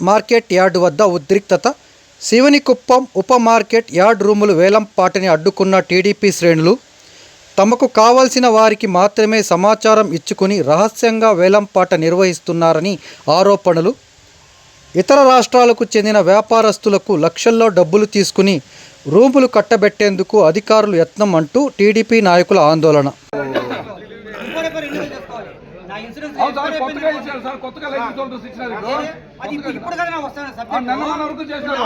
Market yard వద్ద ఉద్రిక్తత. శివనికుప్పం ఉప మార్కెట్ యార్డ్ రూములు వేలంపాటని అడ్డుకున్న టీడీపీ శ్రేణులు. తమకు కావలసిన వారికి మాత్రమే సమాచారం ఇచ్చుకుని రహస్యంగా వేలంపాట నిర్వహిస్తున్నారని ఆరోపణలు. ఇతర రాష్ట్రాలకు చెందిన వ్యాపారస్తులకు లక్షల్లో డబ్బులు తీసుకుని రూములు కట్టబెట్టేందుకు అధికారులు యత్నం అంటూ టీడీపీ నాయకుల ఆందోళన. కొత్తగా? ఇచ్చారు సార్ కొత్తగా లైసెన్స్ హోల్డర్స్ ఇచ్చినారు ఇప్పుడు. అదే, అది ఇప్పుడు ఇప్పుడు కదా. నాకు వస్తాను నెల మన వరకు చేసినారు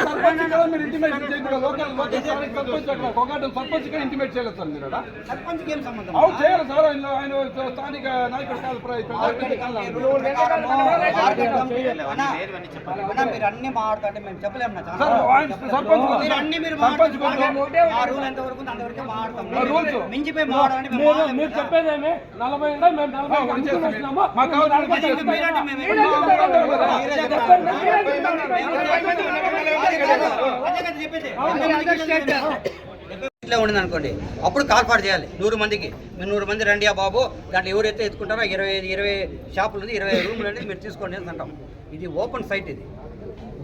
సర్పంచ్ కదా మీరు ఇంటిమేట్ చేయకుండా లోకల్ లోకల్ స్థానిక సర్పంచ్ అట్లా ఒకటి సర్పంచ్ ఇక్కడ ఇంటిమేట్ చేయలేదు సార్ మీరు ఆడ. సర్పంచ్కి ఏం సంబంధం? అవును చేయాలి సార్. ఆయన ఆయన స్థానిక నాయకుడు కాదు మీరు అన్ని మాట్లాడుతుంటే మేము చెప్పలేము సర్పంచ్ అన్ని మీరు సర్పంచ్ రూల్ ఎంత వరకు అంతవరకే మాట్లాడతాం. మించిపోయి మాట్లాడండి మీరు కదా. చెప్పేదేమి నలభై మేము నలభై. ఇట్లా ఉండింది అనుకోండి అప్పుడు కాల్పాటు చేయాలి నూరు మందికి మీరు నూరు మంది రండి ఆ బాబు దాంట్లో ఎవరైతే ఎత్తుకుంటారో ఇరవై ఇరవై షాపులు ఉంది ఇరవై రూములు అనేది మీరు తీసుకోండి అని అంటాం ఇది ఓపెన్ సైట్ ఇది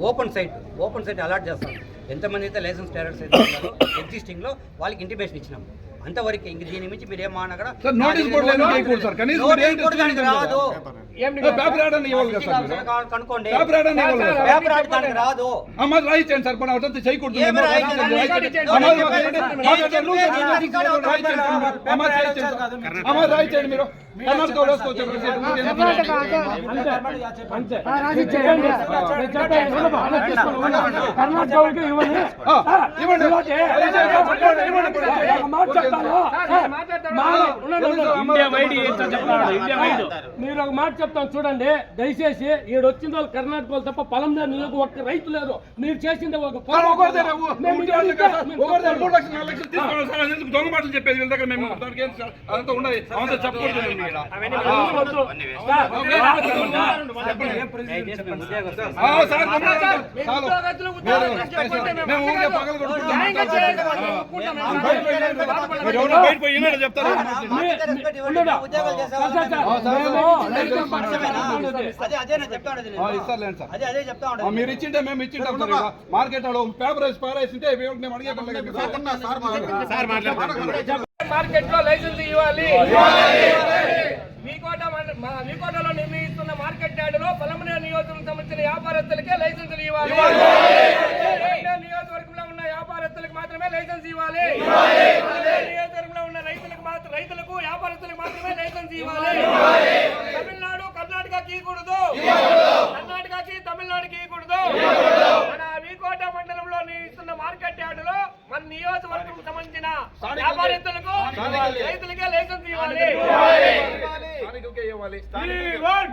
open site open site allot చేస్తాం ఎంతమంది అయితే లైసెన్స్ టైరర్స్ అయితే ఎగ్జిస్టింగ్లో వాళ్ళకి ఇంటిమేషన్ ఇచ్చినాం అంతవరకు ఇంక దీని మించి మీరు ఏం మానగడ సార్, సార్. కనీసం ఏంటి దానికి రాదు. పేపర్ యాడ్ అని ఇవ్వాలి కదా సార్. కనుక్కోండి. పేపర్ యాడ్ అని ఇవ్వాలి. పేపర్ దానికి రాదు. అమ్మ రాయించండి సార్ మనం అదంతా చేయకూడదు. ఏమి రాయించండి? అమ్మ రాయించండి. అమ్మ రాయించండి. మీరు. కర్ణాటక కర్ణాటక ఇవ్వండి. ఇవ్వండి. మీరు ఒక మాట చెప్తాను చూడండి దయచేసి ఈడు వచ్చిన వాళ్ళు కర్ణాటక వాళ్ళు తప్ప పొలం లేదు నీకు ఒక్క రైతు లేరు మీరు చేసింది ఒక దొంగ మాటలు చెప్పేది వీళ్ళ దగ్గర మేము దానికి ఏంటి సార్? అదంతా ఉన్నది అవంతా చెప్పకూడదు మేము మీరు- ఇచ్చింటే మేము ఇచ్చింటాం సార్. మార్కెట్లో పేపర్ వేసి పారేసింటే మేము అడిగే. మార్కెట్లో లైసెన్స్ ఇవ్వాలి. మీకోటలో నిర్ణయిస్తున్న మార్కెట్ యార్డులో పలమనే నియోజకవర్గం సంబంధించిన వ్యాపారస్తులకే లైసెన్సులు ఇవ్వాలి. నియోజకవర్గంలో ఉన్న వ్యాపారస్తులకు మాత్రమే లైసెన్స్ ఇవ్వాలి. నియోజకవర్గంలో ఉన్న రైతులకు మాత్రం రైతులకు వ్యాపారస్తులకు మాత్రమే లైసెన్స్ ఇవ్వాలి. తమిళనాడు కర్ణాటకకి ఇవ్వకూడదు. కర్ణాటకకి తమిళనాడుకి ఇవ్వకూడదు. మన వీకోట మండలంలో నిర్మిస్తున్న మార్కెట్ యార్డులో మన నియోజకవర్గం సంబంధించిన వ్యాపారస్తులకు రైతులకే లైసెన్స్ ఇవ్వాలి. ఇవ్వాలి.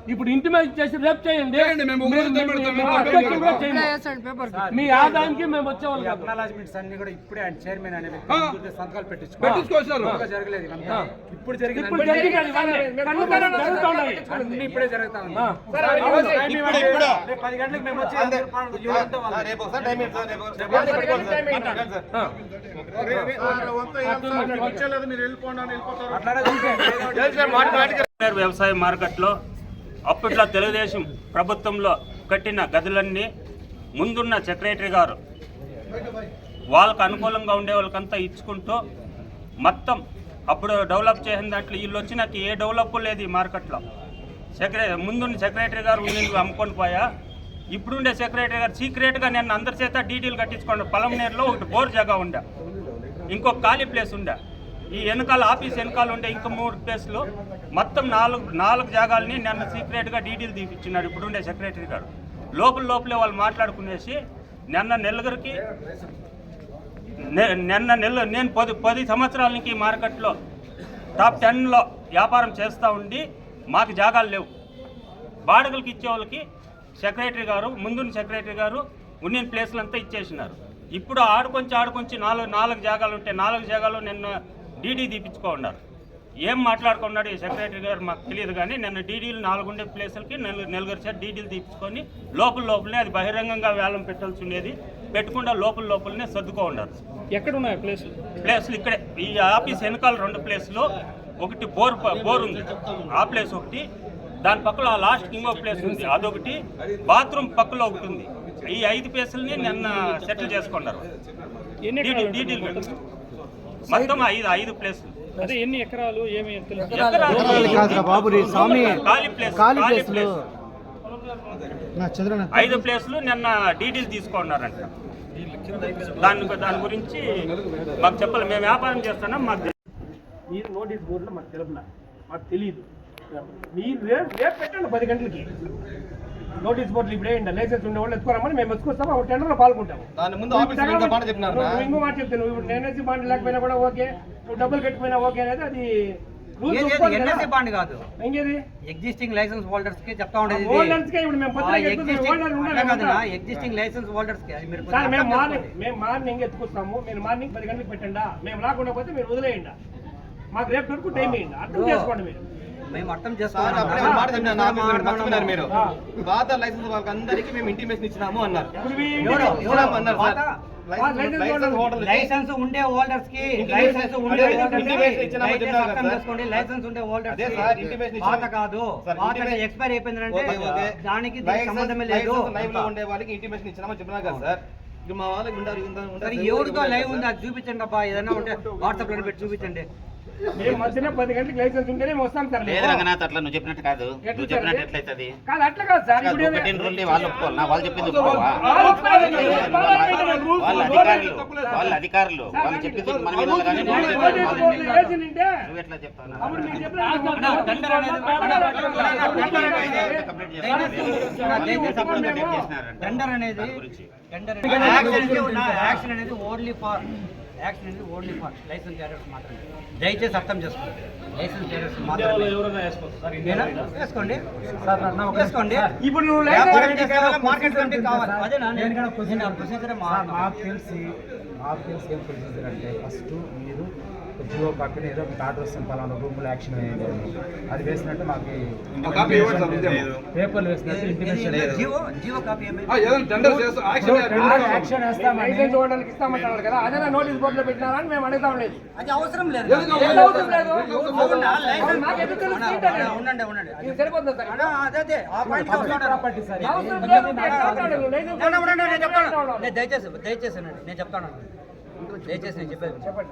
ఇప్పుడు ఇంటిమేషన్ చేసి రేపు చేయండి. మీ ఆదాయానికి మేము వచ్చేవాళ్ళు. అక్నాలజ్మెంట్స్ అన్ని కూడా ఇప్పుడే ఆయన చైర్మన్ అనే సంతకాలు పెట్టించుకోవచ్చు జరగలేదు. ఇప్పుడు ఇప్పుడు జరిగింది ఇప్పుడే జరుగుతా ఉంది. పది గంటలకు మేము వచ్చి. రేపు. అట్లానే వ్యవసాయ మార్కెట్లో అప్పట్లో తెలుగుదేశం ప్రభుత్వంలో కట్టిన గదులన్నీ ముందున్న సెక్రటరీ గారు వాళ్ళకు అనుకూలంగా ఉండే వాళ్ళకంతా ఇచ్చుకుంటూ మొత్తం అప్పుడు డెవలప్ చేసిన దాంట్లో వీళ్ళు వచ్చినాక ఏ డెవలప్ లేదు ఈ మార్కెట్లో. సెక్రటరీ ముందున్న సెక్రటరీ గారు ఉండి అమ్ముకొని పోయా. ఇప్పుడుండే సెక్రటరీ గారు సీక్రెట్గా నేను అందరి చేత డీటెయిల్ కట్టించుకోండి. పొలంనేరులో ఒకటి బోర్ జగా ఉండే. ఇంకొక ఖాళీ ప్లేస్ ఉండే. ఈ వెనకాల ఆఫీస్ వెనకాల ఉండే ఇంకా మూడు ప్లేస్లు మొత్తం నాలుగు నాలుగు జాగాల్ని నిన్న సీక్రెట్గా డీటెయిల్ తీపిచ్చినాడు ఇప్పుడుండే సెక్రటరీ గారు. లోపల లోపలే వాళ్ళు మాట్లాడుకునేసి నిన్న నెల్లగరికి నిన్న నెల నేను పది పది సంవత్సరాల నుంచి మార్కెట్లో టాప్ టెన్లో వ్యాపారం చేస్తూ ఉండి మాకు జాగాలు లేవు. బాడుగలకు ఇచ్చే వాళ్ళకి సెక్రటరీ గారు ముందున్న సెక్రటరీ గారు ఉన్న ప్లేస్లంతా ఇచ్చేసినారు. ఇప్పుడు ఆడుకొంచి ఆడుకొంచి నాలుగు నాలుగు జాగాలు ఉంటే నాలుగు జాగాలు నిన్న డీడీ తీపించుకో ఉన్నారు ఏం మాట్లాడుకున్నాడు ఈ సెక్రటరీ గారు మాకు తెలియదు కానీ నిన్న డీడీలు నాలుగుండే ప్లేసులకి నెల నలుగురు సార్ డీడీలు తీపించుకొని లోపల లోపలనే అది బహిరంగంగా వేలం పెట్టాల్సి ఉండేది. పెట్టకుండా లోపల లోపలనే సర్దుకో ఉన్నారు ఎక్కడ ఉన్నాయి ప్లేస్ ప్లేస్లు ఇక్కడే. ఈ ఆఫీస్ వెనకాల రెండు ప్లేస్లు. ఒకటి బోర్ బోర్ ఉంది. ఆ ప్లేస్ ఒకటి. దాని పక్కన ఆ లాస్ట్ ఇంకో ప్లేస్ ఉంది. అదొకటి. బాత్రూమ్ పక్కలో ఒకటి ఉంది. ఈ ఐదు ప్లేసులని నిన్న సెటిల్ చేసుకున్నారు. డీడీ- డీడీలు. మొత్తం ఐదు ఐదు ప్లేసులు అదే ఎన్ని ఎకరాలు ఏమి ఖాళీ ప్లేస్ ప్లేస్లు. ప్లేస్ చంద్రన ఐదు ప్లేసులు నిన్న డీడీలు తీసుకున్నారంట. దాని దాని గురించి మాకు చెప్పాలి. మేము వ్యాపారం చేస్తున్నాం మాకు మీరు నోటీస్ బోర్డులో మాకు తెలుపులా మాకు తెలియదు మీరు రేపు రేపు పెట్టండి పది గంటలకి. నోటీస్ బోర్డులు ఇప్పుడు వేయండి లైసెన్స్ ఉండే వాళ్ళు ఎత్తుకోరమని మేము ఎత్తుకొస్తాము ఒక టెండర్లో పాల్గొంటాము. ఇంకో మాట చెప్పినారు నువ్వు ఇంకో మాట చెప్తాను ఇప్పుడు ఎన్ఎస్సీ బాండ్ లేకపోయినా కూడా ఓకే. నువ్వు డబ్బులు కట్టుకుపోయినా ఓకే అనేది అది. ఎన్ఎస్సీ బాండ్ కాదు. ఎగ్జిస్టింగ్ లైసెన్స్ హోల్డర్స్కి చెప్తా ఉండేది. హోల్డర్స్కే ఇప్పుడు మేము పత్రిక హోల్డర్ ఉండాలి కాదు. ఎగ్జిస్టింగ్ లైసెన్స్ హోల్డర్స్కి. అది మీరు సార్ మేము మార్నింగ్ మేము మార్నింగ్ ఎత్తుకొస్తాము. మీరు మార్నింగ్ పది గంటలకు పెట్టండా. మేము రాకుండా పోతే మీరు వదిలేయండి. మాకు రేపు వరకు టైం ఇవ్వండి అర్థం చేసుకోండి మీరు. మేము అర్థం చేసుకోవాలి మీరు. లైసెన్స్ వాళ్ళకి అందరికీ మేము ఇంటిమేషన్ ఇచ్చినాము అన్నారు. ఇచ్చినాము లైసెన్స్ ఉండే హోల్డర్స్కి లైసెన్స్ ఉండే లైసెన్స్ ఉండే హోల్డర్స్ అదే సార్, ఇంటిమేషన్ పాత. కాదు. ఎక్స్పైర్ అయిపోయిందంటే. దానికి సంబంధమే లేదు. లైసెన్స్ లైవ్లో ఉండే వాళ్ళకి ఇంటిమేషన్ ఇచ్చినామని చెప్పినా కదా సార్. మా వాళ్ళకి. సరే ఎవరితో లైవ్ ఉంది? అది చూపించండి అబ్బా. ఏదైనా ఉంటే వాట్సాప్లో పెట్టి చూపించండి. మేము మధ్యన పది గంటలకు లైసెన్స్ ఉంటేనే మేము వస్తాం సార్ లేదు మేము. రంగనాథ్ అట్లా నువ్వు చెప్పినట్టు కాదు నువ్వు చెప్పినట్టు? ఎట్లయితుంది కాదు అట్లా కాదు సార్ ఇప్పుడు ఏదో- ఒకటి రూల్ వాళ్ళు ఒప్పుకోవాలా వాళ్ళు చెప్పింది ఒప్పుకోవా వాళ్ళు అధికారులు వాళ్ళ అధికారులు వాళ్ళు చెప్పింది మన నువ్వు ఎట్లా చెప్పిన టెండర్ అనేది టెండర్ అనేది టెండర్ యాక్షన్ యాక్షన్ అనేది ఓన్లీ ఫర్ యాక్షన్ అనేది ఓన్లీ ఫర్ లైసెన్స్ క్యారియర్స్ మాత్రమే. దయచేసి అర్థం చేసుకోండి. లైసెన్స్ క్యారియర్స్ మాత్రమే? వేసుకోండి. వేసుకోండి. ఇప్పుడు నువ్వు మార్కెట్ కావాలి. అదేనా? నేను ప్రొసీజర్ మాకు తెలిసి మాకు తెలిసి ఏం ప్రొసీజర్ అంటే ఫస్ట్ మీరు జియో పక్కన ఏదో ఒక ఆర్డర్ వస్తుంది పలానా రూమ్లో యాక్షన్ అని. అది వేసినట్టు మాకు. పేపర్లు వేసినట్టు ఇంటిమేషన్ లేదు జీవో జీవో కాపీ ఆ, ఏదైనా టెండర్ చేస్తా యాక్షన్ కదా అదే నోటీస్ బోర్డులో పెట్టినారా అని మేము అడుగుతాం లేదు. అది అవసరం లేదు? ఉండండి ఉండండి. ఇది సరిపోతుంది సార్? అదే ఆ పాయింట్ అవసరం దయచేసి దయచేసి నేను చెప్తాను. దయచేసి నేను చెప్పేది చెప్పండి.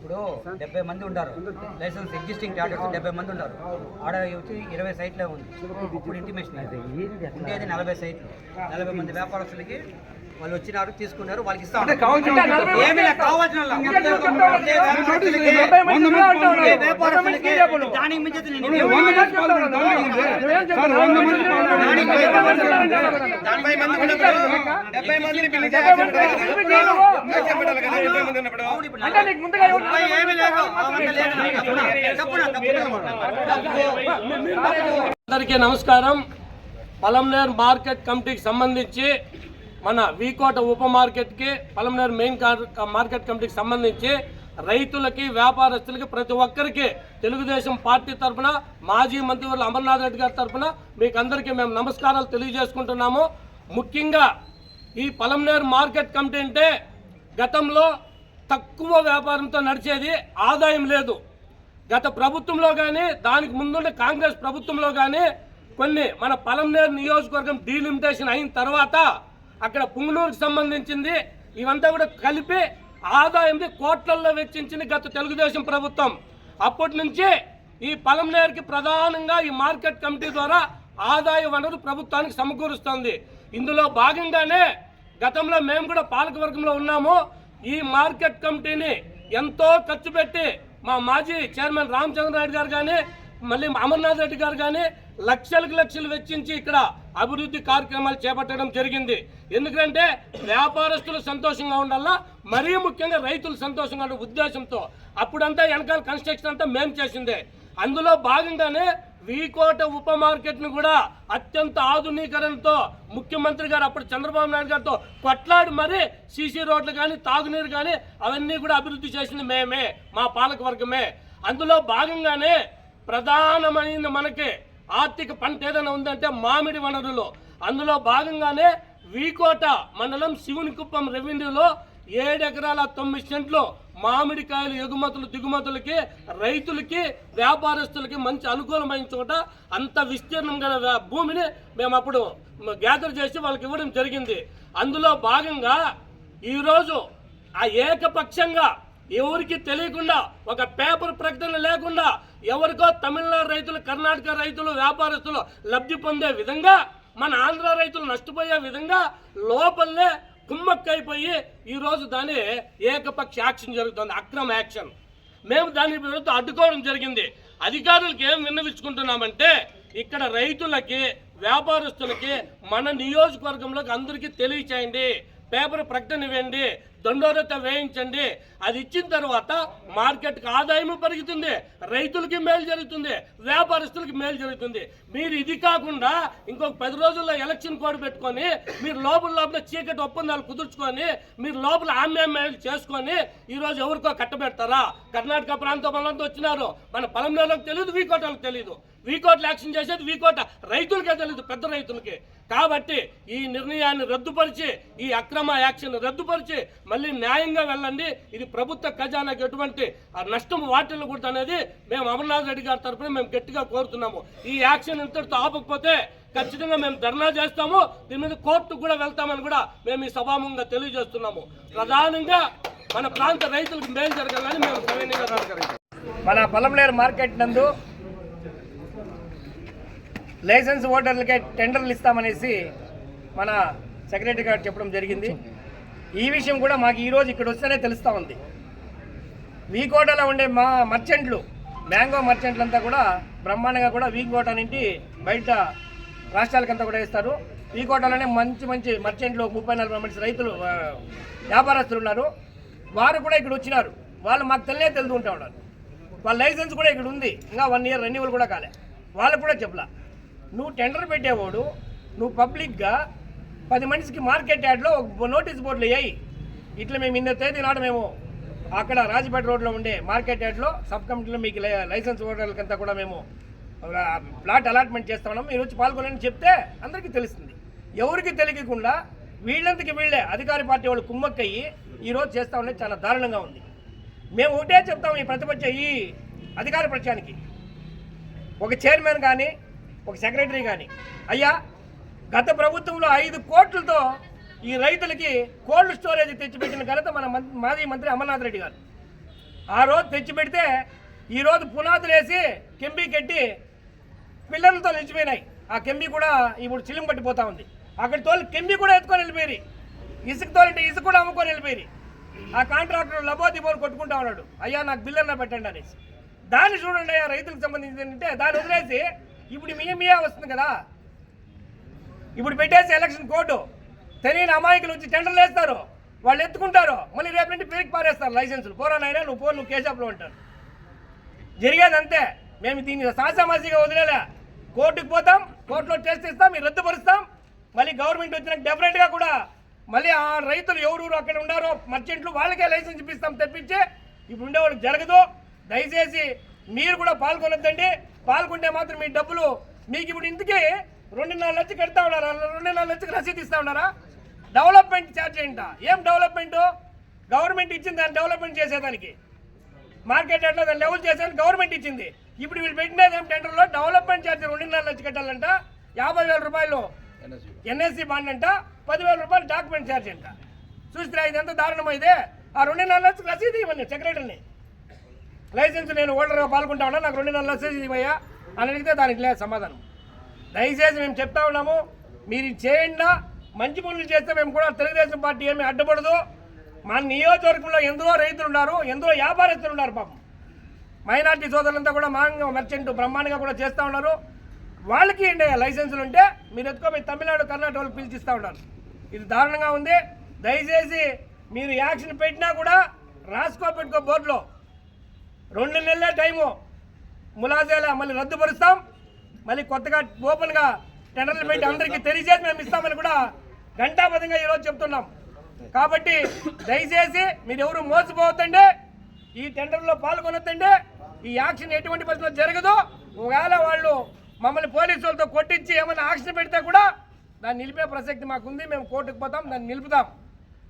ఇప్పుడు డెబ్బై మంది ఉంటారు లైసెన్స్ ఎగ్జిస్టింగ్ టార్గెట్స్ డెబ్బై మంది ఉంటారు ఆడ వచ్చి ఇరవై సైట్లే ఉంది. ఇప్పుడు ఇంటిమేషన్ ఉండేది నలభై సైట్లు. నలభై మంది వ్యాపారస్తులకి వాళ్ళు వచ్చినారు తీసుకున్నారు వాళ్ళకి ఇస్తా అందరికీ నమస్కారం పలంనేర్ మార్కెట్ కమిటీకి సంబంధించి మన వీకోట ఉప మార్కెట్కి పలమనేరు మెయిన్ మార్కెట్ కమిటీకి సంబంధించి రైతులకి వ్యాపారస్తులకి ప్రతి ఒక్కరికి తెలుగుదేశం పార్టీ తరఫున మాజీ మంత్రివర్లు అమర్నాథ్ రెడ్డి గారి తరఫున మీకు అందరికీ మేము నమస్కారాలు తెలియజేసుకుంటున్నాము. ముఖ్యంగా ఈ పలమనేరు మార్కెట్ కమిటీ అంటే గతంలో తక్కువ వ్యాపారంతో నడిచేది ఆదాయం లేదు. గత ప్రభుత్వంలో కానీ దానికి ముందున్న కాంగ్రెస్ ప్రభుత్వంలో కానీ కొన్ని మన పలంనేరు నియోజకవర్గం డీలిమిటేషన్ అయిన తర్వాత అక్కడ పుంగనూరుకు సంబంధించింది. ఇవంతా కూడా కలిపి ఆదాయంది కోట్లల్లో వెచ్చించింది గత తెలుగుదేశం ప్రభుత్వం. అప్పటి నుంచి ఈ పలంనేరుకి ప్రధానంగా ఈ మార్కెట్ కమిటీ ద్వారా ఆదాయ వనరు ప్రభుత్వానికి సమకూరుస్తుంది. ఇందులో భాగంగానే గతంలో మేము కూడా పాలకవర్గంలో ఉన్నాము. ఈ మార్కెట్ కమిటీని ఎంతో ఖర్చు పెట్టి మా మాజీ చైర్మన్ రామచంద్రనాయుడు గారు కానీ మళ్ళీ అమర్నాథ్ రెడ్డి గారు కానీ లక్షలకు లక్షలు వెచ్చించి ఇక్కడ అభివృద్ధి కార్యక్రమాలు చేపట్టడం జరిగింది. ఎందుకంటే వ్యాపారస్తులు సంతోషంగా ఉండాలా మరీ ముఖ్యంగా రైతులు సంతోషంగా ఉండే ఉద్దేశంతో అప్పుడంతా వెనకాల కన్స్ట్రక్షన్ అంతా మేము చేసిందే. అందులో భాగంగానే వీకోట ఉప మార్కెట్ను కూడా అత్యంత ఆధునీకరణతో ముఖ్యమంత్రి గారు అప్పుడు చంద్రబాబు నాయుడు గారితో కొట్లాడి మరీ సీసీ రోడ్లు కానీ తాగునీరు కానీ అవన్నీ కూడా అభివృద్ధి చేసింది మేమే మా పాలక వర్గమే అందులో భాగంగానే ప్రధానమైన మనకి ఆర్థిక పంట ఏదైనా ఉందంటే మామిడి వనరులు. అందులో భాగంగానే వీకోట మండలం శివునికుప్పం రెవెన్యూలో ఏడు ఎకరాల తొమ్మిది సెంట్లు మామిడికాయలు ఎగుమతులు దిగుమతులకి రైతులకి వ్యాపారస్తులకి మంచి అనుకూలమైన చోట అంత విస్తీర్ణం గల భూమిని మేము అప్పుడు గ్యాదర్ చేసి వాళ్ళకి ఇవ్వడం జరిగింది. అందులో భాగంగా ఈరోజు ఆ ఏకపక్షంగా ఎవరికి తెలియకుండా ఒక పేపర్ ప్రకటన లేకుండా ఎవరికో తమిళనాడు రైతులు కర్ణాటక రైతులు వ్యాపారస్తులు లబ్ధి పొందే విధంగా మన ఆంధ్ర రైతులు నష్టపోయే విధంగా లోపలనే కుమ్మక్కైపోయి ఈరోజు దాని ఏకపక్ష యాక్షన్ జరుగుతుంది అక్రమ యాక్షన్. మేము దాని విరుద్ధ అడ్డుకోవడం జరిగింది. అధికారులకు ఏం విన్నవించుకుంటున్నామంటే ఇక్కడ రైతులకి వ్యాపారస్తులకి మన నియోజకవర్గంలోకి అందరికీ తెలియచేయండి. పేపర్ ప్రకటన ఇవ్వండి దండోరత వేయించండి. అది ఇచ్చిన తర్వాత మార్కెట్కి ఆదాయం పెరుగుతుంది రైతులకి మేలు జరుగుతుంది వ్యాపారస్తులకి మేలు జరుగుతుంది. మీరు ఇది కాకుండా ఇంకొక పది రోజుల్లో ఎలక్షన్ కోడ్ పెట్టుకొని మీరు లోపల లోపల చీకటి ఒప్పందాలు కుదుర్చుకొని మీరు లోపల ఆమ్యామ్యాలు చేసుకొని ఈరోజు ఎవరికో కట్టబెడతారా? కర్ణాటక ప్రాంతం వాళ్ళంతా వచ్చినారు. మన పొలంలోకి తెలియదు వీకోటలకు తెలియదు వీకోట్లు యాక్షన్ చేసేది వీకోట. రైతులకే తెలియదు పెద్ద రైతులకి. కాబట్టి ఈ నిర్ణయాన్ని రద్దుపరిచి ఈ అక్రమ యాక్షన్ రద్దుపరిచి మళ్ళీ న్యాయంగా వెళ్ళండి. ఇది ప్రభుత్వ ఖజానాకి ఎటువంటి ఆ నష్టం వాటిల్లకూడదు అనేది మేము అమర్నాథ్ రెడ్డి గారి తరఫున మేము గట్టిగా కోరుతున్నాము. ఈ యాక్షన్ ఇంతటితో ఆపకపోతే ఖచ్చితంగా మేము ధర్నా చేస్తాము. దీని మీద కోర్టుకు కూడా వెళ్తామని కూడా మేము ఈ సభాముఖంగా తెలియజేస్తున్నాము. ప్రధానంగా మన ప్రాంత రైతులకు మేలు జరగాలని మేము మన పొలంలేరు మార్కెట్ నందు లైసెన్స్ ఓటర్లకే టెండర్లు ఇస్తామనేసి మన సెక్రటరీ గారు చెప్పడం జరిగింది. ఈ విషయం కూడా మాకు ఈరోజు ఇక్కడ వస్తేనే తెలుస్తూ ఉంది. వీకోటలో ఉండే మా మర్చెంట్లు మ్యాంగో మర్చెంట్లు అంతా కూడా బ్రహ్మాండంగా కూడా వీకోట నుండి బయట రాష్ట్రాలకంతా కూడా ఇస్తారు వీకోటలోనే మంచి మంచి మర్చెంట్లు ముప్పై నలభై మంది రైతులు వ్యాపారస్తులు ఉన్నారు. వారు కూడా ఇక్కడ వచ్చినారు. వాళ్ళు మాకు తెలియదు తెలుసుకుంటా ఉన్నారు వాళ్ళ లైసెన్స్ కూడా ఇక్కడ ఉంది. ఇంకా వన్ ఇయర్ రెన్యువల్ కూడా కాలే. వాళ్ళకు కూడా చెప్పలా. నువ్వు టెండర్ పెట్టేవాడు నువ్వు పబ్లిక్గా పది మనిషికి మార్కెట్ యార్డ్లో ఒక నోటీస్ బోర్డులు వేయి. ఇట్లా మేము ఇన్న తేదీ నాడు మేము అక్కడ రాజపేట రోడ్లో ఉండే మార్కెట్ యార్డ్లో సబ్ కమిటీలో మీకు లై- లైసెన్స్ ఓటర్లకంతా కూడా మేము ప్లాట్ అలాట్మెంట్ చేస్తామన్నాం మీరు వచ్చి పాల్గొనని చెప్తే అందరికీ తెలుస్తుంది. ఎవరికి తెలియకుండా వీళ్ళంతకి వీళ్ళే అధికార పార్టీ వాళ్ళు కుమ్మక్కయ్యి ఈరోజు చేస్తా ఉండేది చాలా దారుణంగా ఉంది. మేము ఒకటే చెప్తాం ఈ ప్రతిపక్ష ఈ అధికార పక్షానికి. ఒక చైర్మన్ కానీ ఒక సెక్రటరీ కానీ అయ్యా గత ప్రభుత్వంలో ఐదు కోట్లతో ఈ రైతులకి కోల్డ్ స్టోరేజ్ తెచ్చిపెట్టిన ఘనత మన మం- మాజీ మంత్రి అమర్నాథ్ రెడ్డి గారు. ఆ రోజు తెచ్చిపెడితే ఈరోజు పునాదులు వేసి కెంబీ కట్టి పిల్లలతో నిలిచిపోయినాయి. ఆ కెంబీ కూడా ఇప్పుడు చిలిం పట్టిపోతా ఉంది. అక్కడ తోలి కెంబీ కూడా ఎత్తుకొని వెళ్ళిపోయి ఇసుక తోలింటే ఇసుక కూడా అమ్ముకొని వెళ్ళిపోయి ఆ కాంట్రాక్టర్ లబోదిబోలు కొట్టుకుంటా ఉన్నాడు. అయ్యా నాకు బిల్లన్న పెట్టండి అనేసి. దాన్ని చూడండి అయ్యా రైతులకు సంబంధించి అంటే దాన్ని వదిలేసి ఇప్పుడు మీ మియా వస్తుంది కదా. ఇప్పుడు పెట్టేసి ఎలక్షన్ కోర్టు తెలియని అమాయకులు వచ్చి టెండర్లు వేస్తారు. వాళ్ళు ఎత్తుకుంటారు. మళ్ళీ రేపు నుండి పేరుకి పారేస్తారు లైసెన్సులు పోరానైనా నువ్వు పో నువ్వు కేసాప్లో ఉంటారు. జరిగేది అంతే. మేము దీన్ని సాసామాసిగా వదిలేలే. కోర్టుకు పోతాం కోర్టులో టెస్ట్ ఇస్తాం మీరు రద్దుపరుస్తాం. మళ్ళీ గవర్నమెంట్ వచ్చినాక డెఫినెట్గా కూడా మళ్ళీ ఆ రైతులు ఎవరు అక్కడ ఉన్నారో మర్చెంట్లు వాళ్ళకే లైసెన్స్ ఇప్పిస్తాం తెప్పించి ఇప్పుడు ఉండేవాళ్ళకి జరగదు. దయచేసి మీరు కూడా పాల్గొనొద్దండి. పాల్గొంటే మాత్రం మీ డబ్బులు మీకు ఇప్పుడు ఇంటికి రెండున్నర లక్షలు కడతా ఉన్నారా? రెండున్నర లక్షలకు రసీదు ఇస్తా ఉన్నారా? డెవలప్మెంట్ ఛార్జ్ ఏంట? ఏం డెవలప్మెంట్? గవర్నమెంట్ ఇచ్చింది దాన్ని డెవలప్మెంట్ చేసేదానికి. మార్కెట్ ఎట్లా దాన్ని లెవెల్ చేసేది గవర్నమెంట్ ఇచ్చింది. ఇప్పుడు వీళ్ళు పెట్టినది ఏం టెండర్లో డెవలప్మెంట్ ఛార్జ్ రెండున్నర లక్షలు కట్టాలంట యాభై వేల రూపాయలు ఎన్ఎస్సి బాండ్ అంట పదివేల రూపాయలు డాక్యుమెంట్ ఛార్జ్ అంట. చూస్తే ఇది ఎంత దారుణం ఆ రెండున్నర లక్షలు రసీదు ఇవ్వండి సెక్రటరీని. లైసెన్స్ నేను ఓటర్గా పాల్గొంటా ఉన్నా నాకు రెండు నెలలు లైసెన్స్ ఇవ్వయ్యా అని అడిగితే దానికి లేదు సమాధానం. దయచేసి మేము చెప్తా ఉన్నాము మీరు చేయండి మంచి పనులు చేస్తే మేము కూడా తెలుగుదేశం పార్టీ ఏమీ అడ్డుపడదు. మా నియోజకవర్గంలో ఎందరో రైతులు ఉన్నారు ఎందరో వ్యాపారస్తులు ఉన్నారు పాపం. మైనార్టీ సోదరులంతా కూడా మాంగ మర్చెంట్ బ్రహ్మాండంగా కూడా చేస్తూ ఉన్నారు. వాళ్ళకి ఏంటి లైసెన్సులు ఉంటే మీరు ఎత్తుకో మీ తమిళనాడు కర్ణాటక వాళ్ళు పిలిచిస్తూ ఉన్నారు. ఇది దారుణంగా ఉంది. దయచేసి మీరు యాక్షన్ పెట్టినా కూడా రాసుకో పెట్టుకో బోర్డులో. రెండు నెలలే టైము ములాజేలా మళ్ళీ రద్దుపరుస్తాం. మళ్ళీ కొత్తగా ఓపెన్గా టెండర్లు పెట్టి అందరికీ తెలియజేసి మేము ఇస్తామని కూడా ఘంటాపథంగా ఈరోజు చెప్తున్నాం. కాబట్టి దయచేసి మీరు ఎవరు మోసపోవద్దండి. ఈ టెండర్లో పాల్గొనొద్దండి. ఈ యాక్షన్ ఎటువంటి పరిస్థితుల్లో జరగదు. ఒకవేళ వాళ్ళు మమ్మల్ని పోలీసు వాళ్ళతో కొట్టించి ఏమైనా యాక్షన్ పెడితే కూడా దాన్ని నిలిపే ప్రసక్తి మాకుంది. మేము కోర్టుకు పోతాం దాన్ని నిలుపుతాం.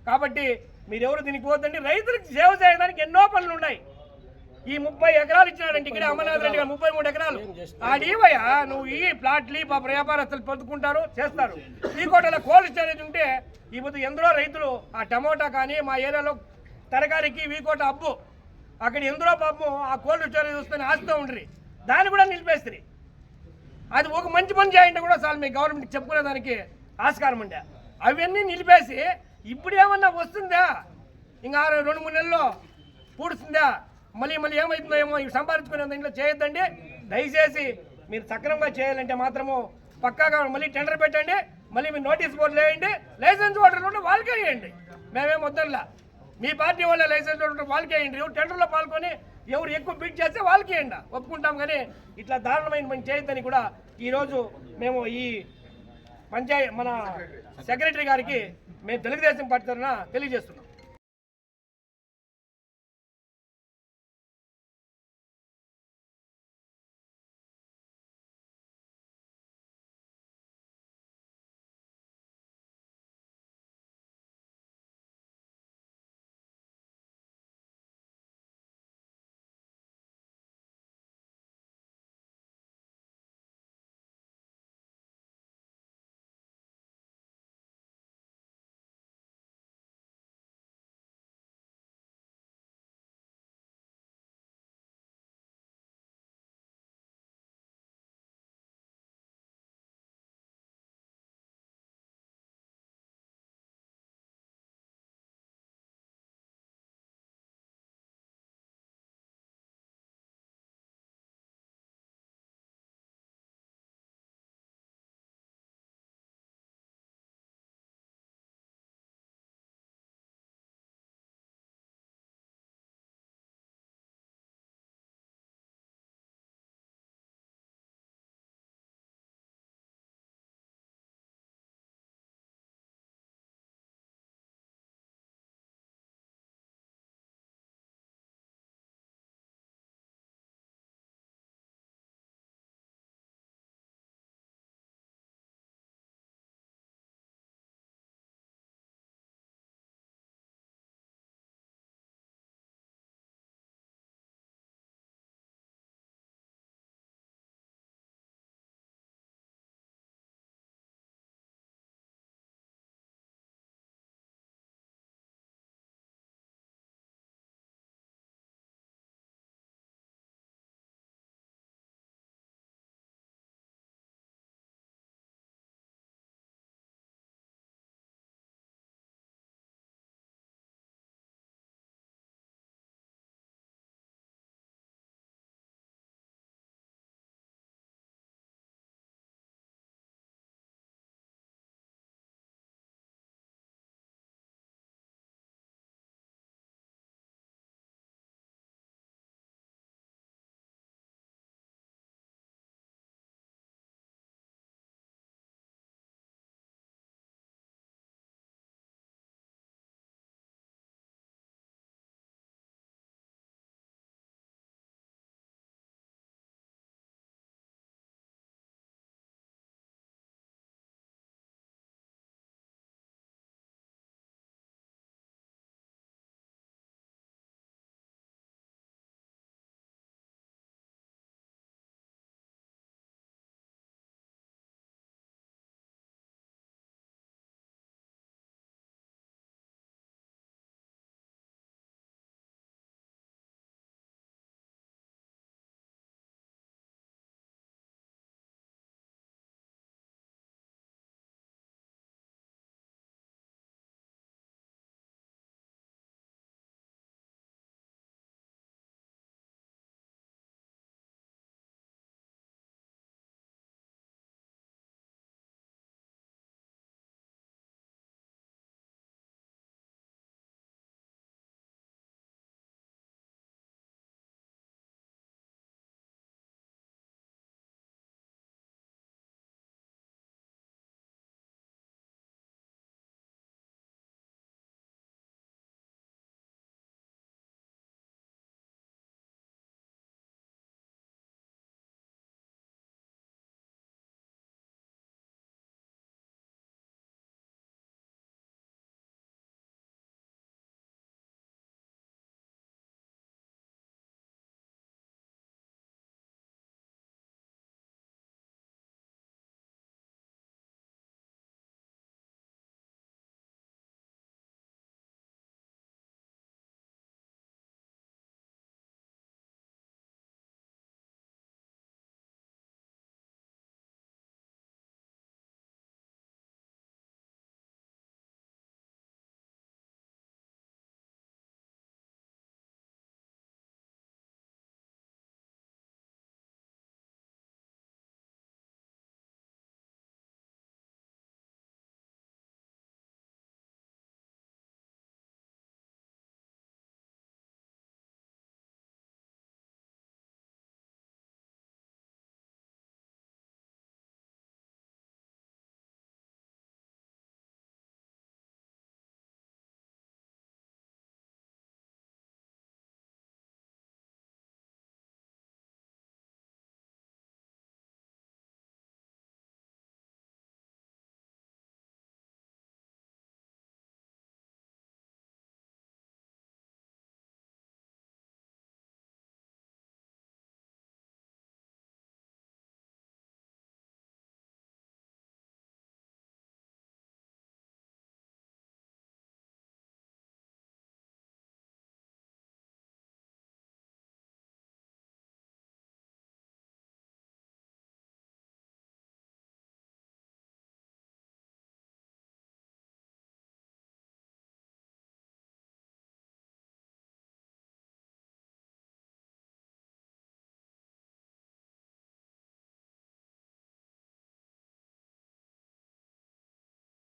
కాబట్టి మీరెవరు దీనికి పోతండి రైతులకు సేవ చేయడానికి ఎన్నో పనులు ఉన్నాయి. ఈ ముప్పై ఎకరాలు ఇచ్చినాడంటే ఇక్కడ అమర్నాథ్ రెడ్డి గారు ముప్పై మూడు ఎకరాలు. ఆడివయ్యా నువ్వు ఈ ప్లాట్లు పాప వ్యాపారస్తులు పొందుకుంటారు చేస్తారు. ఈ కోటలో కోల్డ్ స్టోరేజ్ ఉంటే ఈ పొద్దు ఎందరో రైతులు ఆ టమోటా కానీ మా ఏరియాలో తరకారికి వీకోట అబ్బు. అక్కడ ఎందరో పాపం ఆ కోల్డ్ స్టోరేజ్ వస్తే ఆస్తితో ఉండ్రి. దాన్ని కూడా నిలిపేస్తుంది అది ఒక మంచి పని చేయండి కూడా చాలు మీ గవర్నమెంట్ చెప్పుకునే దానికి ఆస్కారం ఉండే. అవన్నీ నిలిపేసి ఇప్పుడు ఏమన్నా వస్తుందా? ఇంకా రెండు మూడు నెలల్లో పూడుస్తుందా? మళ్ళీ మళ్ళీ ఏమవుతుందేమో ఏమో ఇవి సంపాదించుకునే దీంట్లో చేయొద్దండి. దయచేసి మీరు సక్రమంగా చేయాలంటే మాత్రము పక్కాగా మళ్ళీ టెండర్ పెట్టండి మళ్ళీ మీరు నోటీస్ బోర్డు వేయండి లైసెన్స్ హోల్డర్ ఉంటే వాళ్ళకే వేయండి. మేమేం వద్దనులా. మీ పార్టీ వాళ్ళ లైసెన్స్ హోల్డర్ వాళ్ళకే వేయండి. ఎవరు టెండర్లో పాల్గొని ఎవరు ఎక్కువ బిడ్ చేస్తే వాళ్ళకి వేయండి. ఒప్పుకుంటాం కానీ ఇట్లా దారుణమైన పని చేయొద్దని కూడా ఈరోజు మేము ఈ పంచాయతీ మన సెక్రటరీ గారికి మేము తెలుగుదేశం పార్టీ తరఫున తెలియజేస్తున్నాం.